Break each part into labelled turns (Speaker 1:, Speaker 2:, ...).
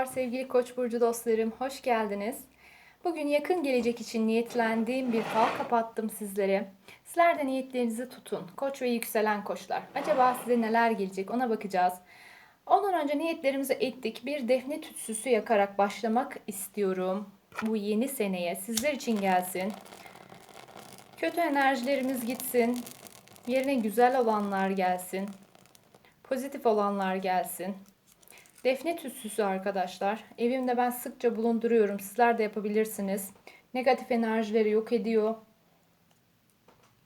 Speaker 1: Merhabalar sevgili Koç burcu dostlarım, hoş geldiniz. Bugün yakın gelecek için niyetlendiğim bir fal kapattım sizlere. Sizler de niyetlerinizi tutun. Koç ve yükselen koçlar. Acaba size neler gelecek ona bakacağız. Ondan önce niyetlerimizi ettik. Bir defne tütsüsü yakarak başlamak istiyorum. Bu yeni seneye sizler için gelsin. Kötü enerjilerimiz gitsin. Yerine güzel olanlar gelsin. Pozitif olanlar gelsin. Defne tütsüsü arkadaşlar. Evimde ben sıkça bulunduruyorum. Sizler de yapabilirsiniz. Negatif enerjileri yok ediyor.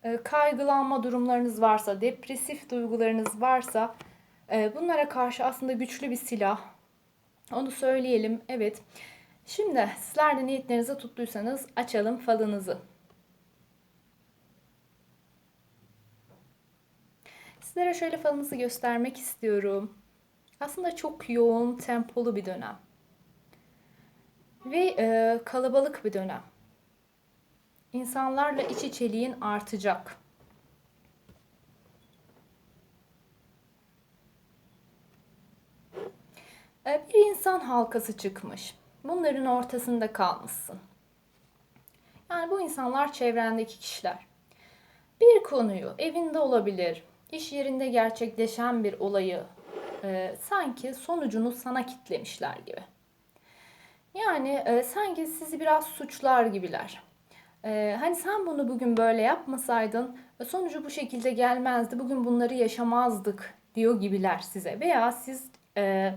Speaker 1: Ee, Kaygılanma durumlarınız varsa, depresif duygularınız varsa e, bunlara karşı aslında güçlü bir silah. Onu söyleyelim. Evet. Şimdi sizler de niyetlerinizi tuttuysanız açalım falınızı. Sizlere şöyle falınızı göstermek istiyorum. Aslında çok yoğun, tempolu bir dönem. Ve e, kalabalık bir dönem. İnsanlarla iç içeliğin artacak. E, bir insan halkası çıkmış. Bunların ortasında kalmışsın. Yani bu insanlar çevrendeki kişiler. Bir konuyu evinde olabilir, iş yerinde gerçekleşen bir olayı e, sanki sonucunu sana kitlemişler gibi. Yani e, sanki sizi biraz suçlar gibiler. E, hani sen bunu bugün böyle yapmasaydın e, sonucu bu şekilde gelmezdi. Bugün bunları yaşamazdık diyor gibiler size. Veya siz e,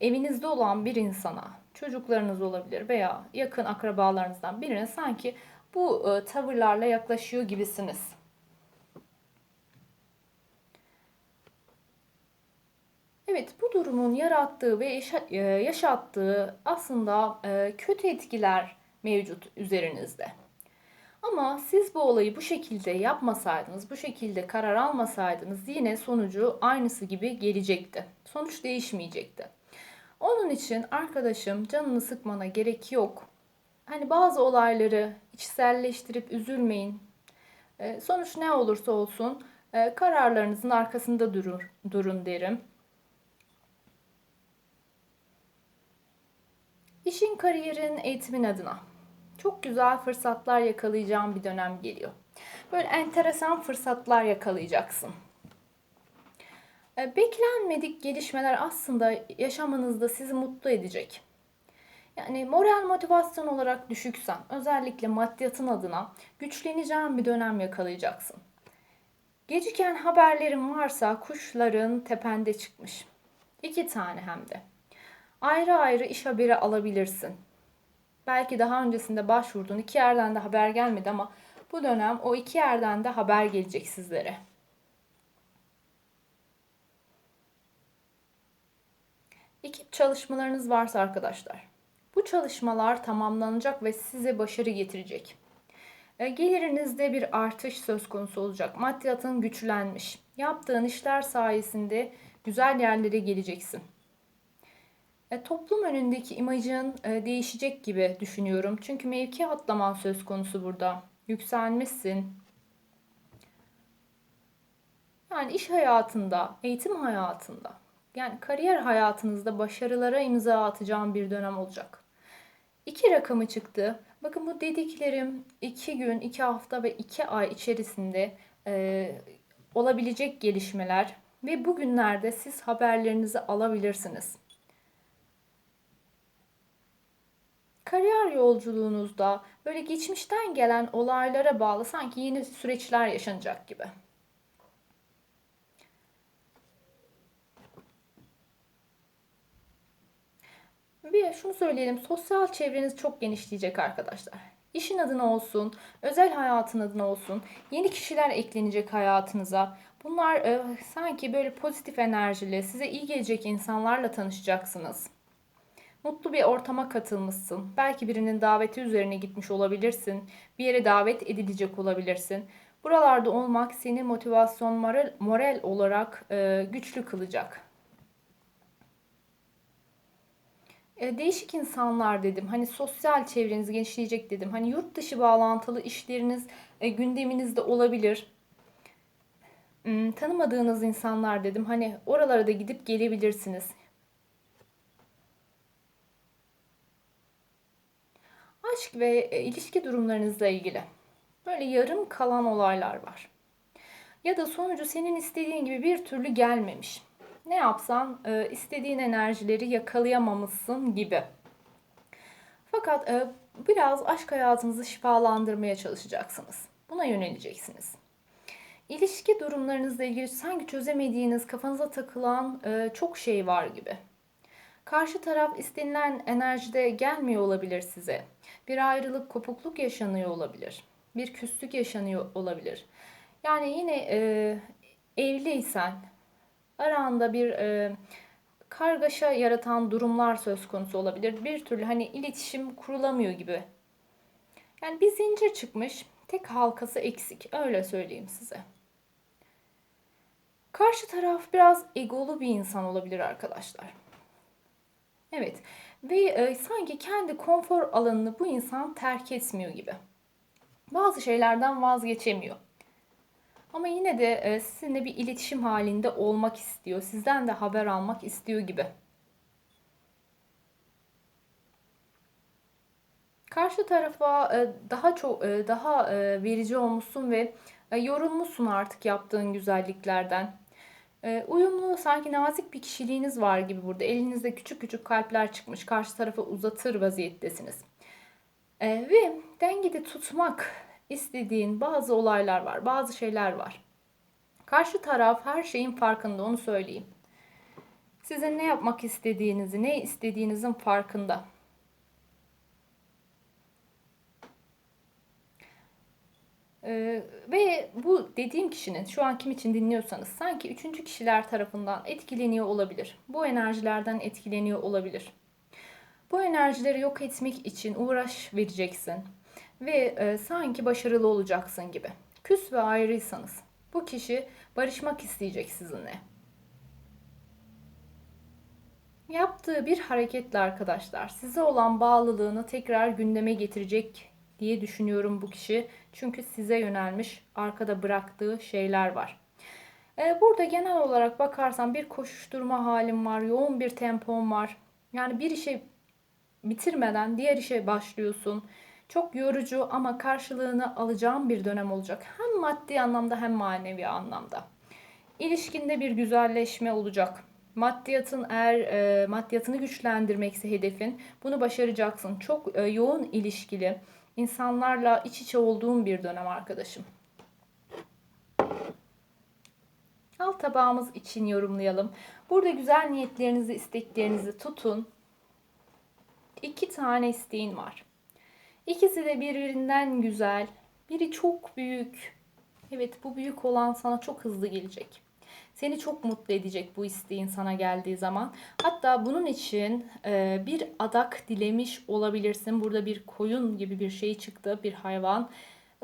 Speaker 1: evinizde olan bir insana, çocuklarınız olabilir veya yakın akrabalarınızdan birine sanki bu e, tavırlarla yaklaşıyor gibisiniz. Evet, bu durumun yarattığı ve e, yaşattığı aslında e, kötü etkiler mevcut üzerinizde. Ama siz bu olayı bu şekilde yapmasaydınız, bu şekilde karar almasaydınız yine sonucu aynısı gibi gelecekti. Sonuç değişmeyecekti. Onun için arkadaşım canını sıkmana gerek yok. Hani bazı olayları içselleştirip üzülmeyin. E, Sonuç ne olursa olsun kararlarınızın arkasında durun, durun derim. İşin, kariyerin, eğitimin adına çok güzel fırsatlar yakalayacağın bir dönem geliyor. Böyle enteresan fırsatlar yakalayacaksın. E, Beklenmedik gelişmeler aslında yaşamınızda sizi mutlu edecek. Yani moral motivasyon olarak düşüksen, özellikle maddiyatın adına güçleneceğin bir dönem yakalayacaksın. Geciken haberlerin varsa kuşların tepende çıkmış. İki tane hem de ayrı ayrı iş haberi alabilirsin. Belki daha öncesinde başvurduğun iki yerden de haber gelmedi ama bu dönem o iki yerden de haber gelecek sizlere. Ekip çalışmalarınız varsa arkadaşlar, bu çalışmalar tamamlanacak ve size başarı getirecek. E, Gelirinizde bir artış söz konusu olacak. Maddiyatın güçlenmiş. Yaptığın işler sayesinde güzel yerlere geleceksin. E, toplum önündeki imajın e, değişecek gibi düşünüyorum. Çünkü mevki atlaman söz konusu burada. Yükselmişsin. Yani iş hayatında, eğitim hayatında, yani kariyer hayatınızda başarılara imza atacağım bir dönem olacak. İki rakamı çıktı. Bakın bu dediklerim iki gün, iki hafta ve iki ay içerisinde e, olabilecek gelişmeler ve bugünlerde siz haberlerinizi alabilirsiniz. Kariyer yolculuğunuzda böyle geçmişten gelen olaylara bağlı sanki yeni süreçler yaşanacak gibi. Bir şunu söyleyelim, sosyal çevreniz çok genişleyecek arkadaşlar. İşin adına olsun, özel hayatın adına olsun, yeni kişiler eklenecek hayatınıza. Bunlar e, sanki böyle pozitif enerjili, size iyi gelecek insanlarla tanışacaksınız. Mutlu bir ortama katılmışsın. Belki birinin daveti üzerine gitmiş olabilirsin. Bir yere davet edilecek olabilirsin. Buralarda olmak seni motivasyon, moral, moral olarak e, güçlü kılacak. E, değişik insanlar dedim. Hani sosyal çevreniz genişleyecek dedim. Hani yurt dışı bağlantılı işleriniz e, gündeminizde olabilir. Hmm, tanımadığınız insanlar dedim. Hani oralara da gidip gelebilirsiniz. Aşk ve e, ilişki durumlarınızla ilgili böyle yarım kalan olaylar var. Ya da sonucu senin istediğin gibi bir türlü gelmemiş. Ne yapsan e, istediğin enerjileri yakalayamamışsın gibi. Fakat e, biraz aşk hayatınızı şifalandırmaya çalışacaksınız. Buna yöneleceksiniz. İlişki durumlarınızla ilgili sanki çözemediğiniz, kafanıza takılan çok şey var gibi. Karşı taraf istenilen enerjide gelmiyor olabilir size. Bir ayrılık, kopukluk yaşanıyor olabilir. Bir küslük yaşanıyor olabilir. Yani yine e, evliysen aranda bir e, kargaşa yaratan durumlar söz konusu olabilir. Bir türlü hani iletişim kurulamıyor gibi. Yani bir zincir çıkmış, tek halkası eksik. Öyle söyleyeyim size. Karşı taraf biraz egolu bir insan olabilir arkadaşlar. Evet ve e, sanki kendi konfor alanını bu insan terk etmiyor gibi. Bazı şeylerden vazgeçemiyor. Ama yine de e, sizinle bir iletişim halinde olmak istiyor. Sizden de haber almak istiyor gibi. Karşı tarafa e, daha çok e, daha e, verici olmuşsun ve e, yorulmuşsun artık yaptığın güzelliklerden. E, uyumlu, sanki nazik bir kişiliğiniz var gibi burada. Elinizde küçük küçük kalpler çıkmış. Karşı tarafa uzatır vaziyettesiniz. E, ve dengede tutmak istediğin bazı olaylar var, bazı şeyler var. Karşı taraf her şeyin farkında, onu söyleyeyim. Sizin ne yapmak istediğinizi, ne istediğinizin farkında. Ee, ve bu dediğim kişinin şu an kim için dinliyorsanız sanki üçüncü kişiler tarafından etkileniyor olabilir. Bu enerjilerden etkileniyor olabilir. Bu enerjileri yok etmek için uğraş vereceksin ve e, sanki başarılı olacaksın gibi. Küs ve ayrıysanız bu kişi barışmak isteyecek sizinle. Yaptığı bir hareketle arkadaşlar size olan bağlılığını tekrar gündeme getirecek diye düşünüyorum bu kişi. Çünkü size yönelmiş arkada bıraktığı şeyler var. E, burada genel olarak bakarsan bir koşuşturma halim var, yoğun bir tempom var. Yani bir işe bitirmeden diğer işe başlıyorsun. Çok yorucu ama karşılığını alacağım bir dönem olacak. Hem maddi anlamda hem manevi anlamda. İlişkinde bir güzelleşme olacak. Maddiyatın eğer e, maddiyatını güçlendirmekse hedefin bunu başaracaksın. Çok e, yoğun ilişkili insanlarla iç içe olduğum bir dönem arkadaşım. Alt tabağımız için yorumlayalım. Burada güzel niyetlerinizi, isteklerinizi tutun. İki tane isteğin var. İkisi de birbirinden güzel. Biri çok büyük. Evet bu büyük olan sana çok hızlı gelecek. Seni çok mutlu edecek bu isteğin sana geldiği zaman. Hatta bunun için e, bir adak dilemiş olabilirsin. Burada bir koyun gibi bir şey çıktı, bir hayvan.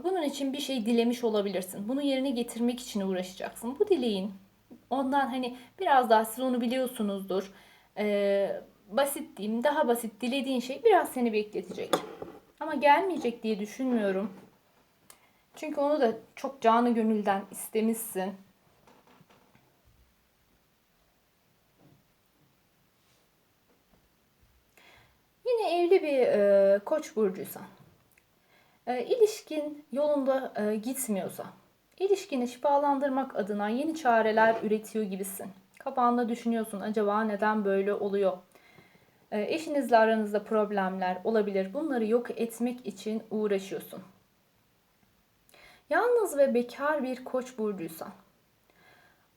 Speaker 1: Bunun için bir şey dilemiş olabilirsin. Bunu yerine getirmek için uğraşacaksın. Bu dileğin ondan hani biraz daha siz onu biliyorsunuzdur. E, basit diyeyim, daha basit dilediğin şey biraz seni bekletecek. Ama gelmeyecek diye düşünmüyorum. Çünkü onu da çok canı gönülden istemişsin. Yine evli bir e, koç burcuysan, e, ilişkin yolunda e, gitmiyorsa, ilişkini şifalandırmak adına yeni çareler üretiyor gibisin. Kafanda düşünüyorsun acaba neden böyle oluyor? E, eşinizle aranızda problemler olabilir. Bunları yok etmek için uğraşıyorsun. Yalnız ve bekar bir koç burcuysan,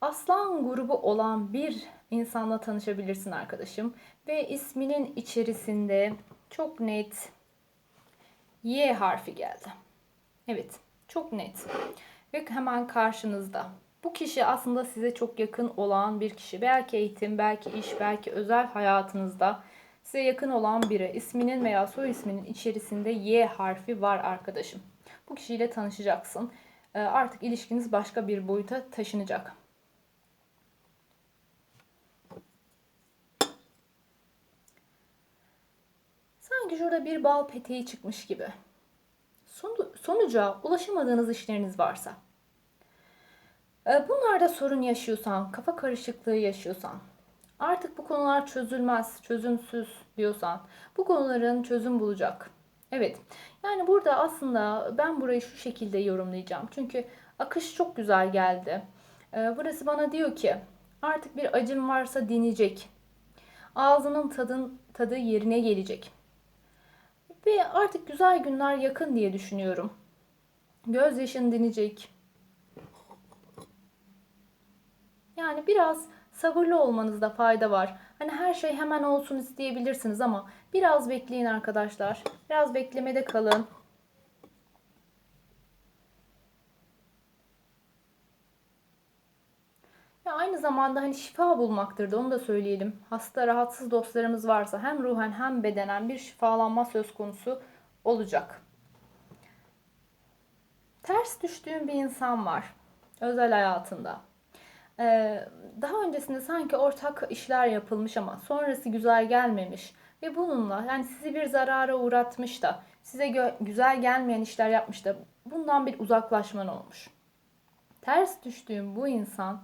Speaker 1: aslan grubu olan bir insanla tanışabilirsin arkadaşım. Ve isminin içerisinde çok net Y harfi geldi. Evet, çok net. Ve hemen karşınızda. Bu kişi aslında size çok yakın olan bir kişi. Belki eğitim, belki iş, belki özel hayatınızda size yakın olan biri. İsminin veya soy isminin içerisinde Y harfi var arkadaşım. Bu kişiyle tanışacaksın. Ee, artık ilişkiniz başka bir boyuta taşınacak. Sanki şurada bir bal peteği çıkmış gibi. Sonuca ulaşamadığınız işleriniz varsa, e, bunlarda sorun yaşıyorsan, kafa karışıklığı yaşıyorsan, artık bu konular çözülmez, çözümsüz diyorsan, bu konuların çözüm bulacak. Evet. Yani burada aslında ben burayı şu şekilde yorumlayacağım. Çünkü akış çok güzel geldi. Ee, burası bana diyor ki artık bir acım varsa dinecek. Ağzının tadın, tadı yerine gelecek. Ve artık güzel günler yakın diye düşünüyorum. Gözyaşın dinecek. Yani biraz sabırlı olmanızda fayda var. Hani her şey hemen olsun isteyebilirsiniz ama biraz bekleyin arkadaşlar. Biraz beklemede kalın. Aynı zamanda hani şifa bulmaktır da onu da söyleyelim. Hasta rahatsız dostlarımız varsa hem ruhen hem bedenen bir şifalanma söz konusu olacak. Ters düştüğün bir insan var özel hayatında. Ee, daha öncesinde sanki ortak işler yapılmış ama sonrası güzel gelmemiş ve bununla yani sizi bir zarara uğratmış da size güzel gelmeyen işler yapmış da bundan bir uzaklaşman olmuş. Ters düştüğüm bu insan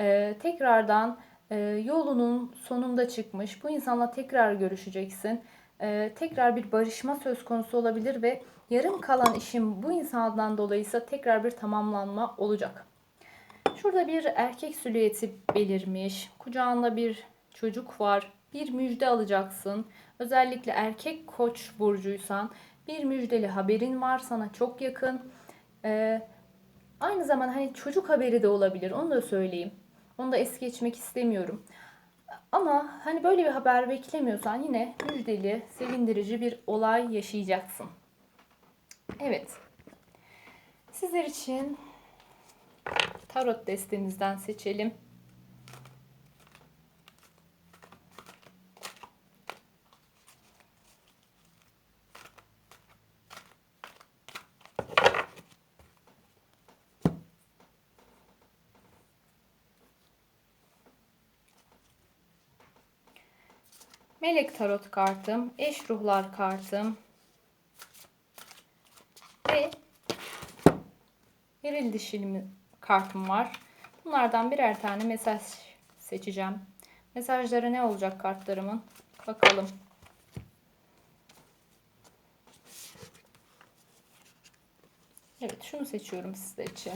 Speaker 1: e, tekrardan e, yolunun sonunda çıkmış. Bu insanla tekrar görüşeceksin. E, tekrar bir barışma söz konusu olabilir ve yarım kalan işim bu insandan dolayıysa tekrar bir tamamlanma olacak. Şurada bir erkek silüeti belirmiş. Kucağında bir çocuk var. Bir müjde alacaksın. Özellikle erkek koç burcuysan bir müjdeli haberin var sana çok yakın. Ee, aynı zamanda hani çocuk haberi de olabilir. Onu da söyleyeyim. Onu da es geçmek istemiyorum. Ama hani böyle bir haber beklemiyorsan yine müjdeli, sevindirici bir olay yaşayacaksın. Evet. Sizler için tarot destemizden seçelim. Melek tarot kartım, eş ruhlar kartım ve eril dişili kartım var. Bunlardan birer tane mesaj seçeceğim. Mesajları ne olacak kartlarımın? Bakalım. Evet şunu seçiyorum sizler için.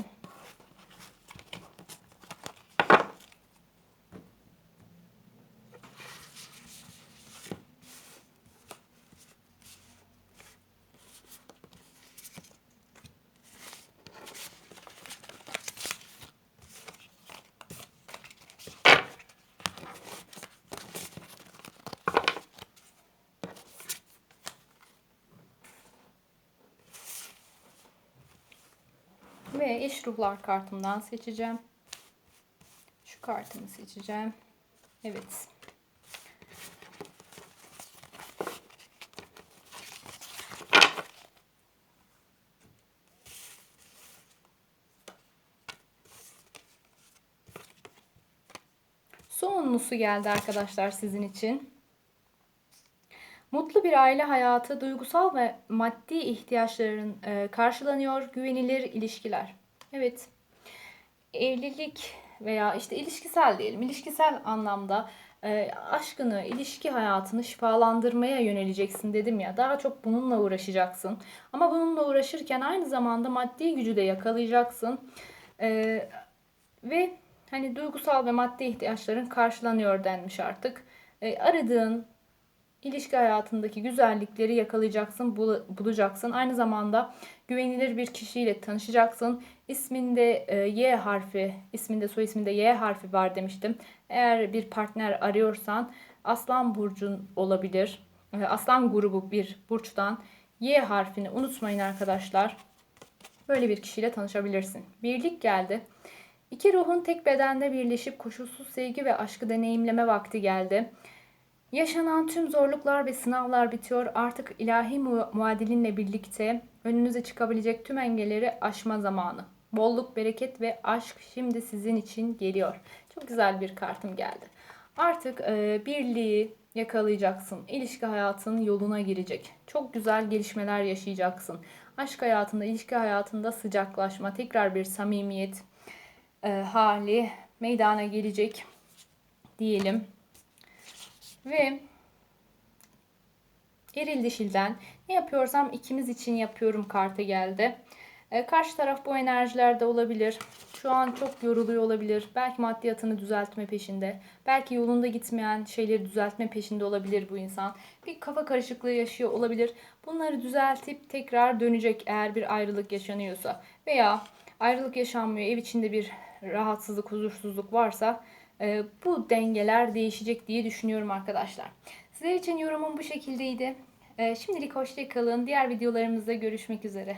Speaker 1: Ve eş ruhlar kartımdan seçeceğim. Şu kartımı seçeceğim. Evet. Sonunlusu geldi arkadaşlar sizin için. Mutlu bir aile hayatı, duygusal ve maddi ihtiyaçların e, karşılanıyor, güvenilir ilişkiler. Evet, evlilik veya işte ilişkisel diyelim, ilişkisel anlamda e, aşkını, ilişki hayatını şifalandırmaya yöneleceksin dedim ya. Daha çok bununla uğraşacaksın. Ama bununla uğraşırken aynı zamanda maddi gücü de yakalayacaksın. E, ve hani duygusal ve maddi ihtiyaçların karşılanıyor denmiş artık. Aradığın ilişki hayatındaki güzellikleri yakalayacaksın, bulacaksın. Aynı zamanda güvenilir bir kişiyle tanışacaksın. İsminde e, Y harfi, isminde soy isminde Y harfi var demiştim. Eğer bir partner arıyorsan Aslan burcun olabilir. E, Aslan grubu bir burçtan Y harfini unutmayın arkadaşlar. Böyle bir kişiyle tanışabilirsin. Birlik geldi. İki ruhun tek bedende birleşip koşulsuz sevgi ve aşkı deneyimleme vakti geldi. Yaşanan tüm zorluklar ve sınavlar bitiyor. Artık ilahi mu muadilinle birlikte önünüze çıkabilecek tüm engelleri aşma zamanı. Bolluk, bereket ve aşk şimdi sizin için geliyor. Çok güzel bir kartım geldi. Artık e, birliği yakalayacaksın. İlişki hayatın yoluna girecek. Çok güzel gelişmeler yaşayacaksın. Aşk hayatında, ilişki hayatında sıcaklaşma, tekrar bir samimiyet e, hali meydana gelecek diyelim. Ve Eril dişilden ne yapıyorsam ikimiz için yapıyorum kartı geldi. E, karşı taraf bu enerjilerde olabilir. Şu an çok yoruluyor olabilir. Belki maddiyatını düzeltme peşinde. Belki yolunda gitmeyen şeyleri düzeltme peşinde olabilir bu insan. Bir kafa karışıklığı yaşıyor olabilir. Bunları düzeltip tekrar dönecek eğer bir ayrılık yaşanıyorsa. Veya ayrılık yaşanmıyor, ev içinde bir rahatsızlık, huzursuzluk varsa bu dengeler değişecek diye düşünüyorum arkadaşlar. Sizler için yorumum bu şekildeydi. E, şimdilik hoşça kalın. Diğer videolarımızda görüşmek üzere.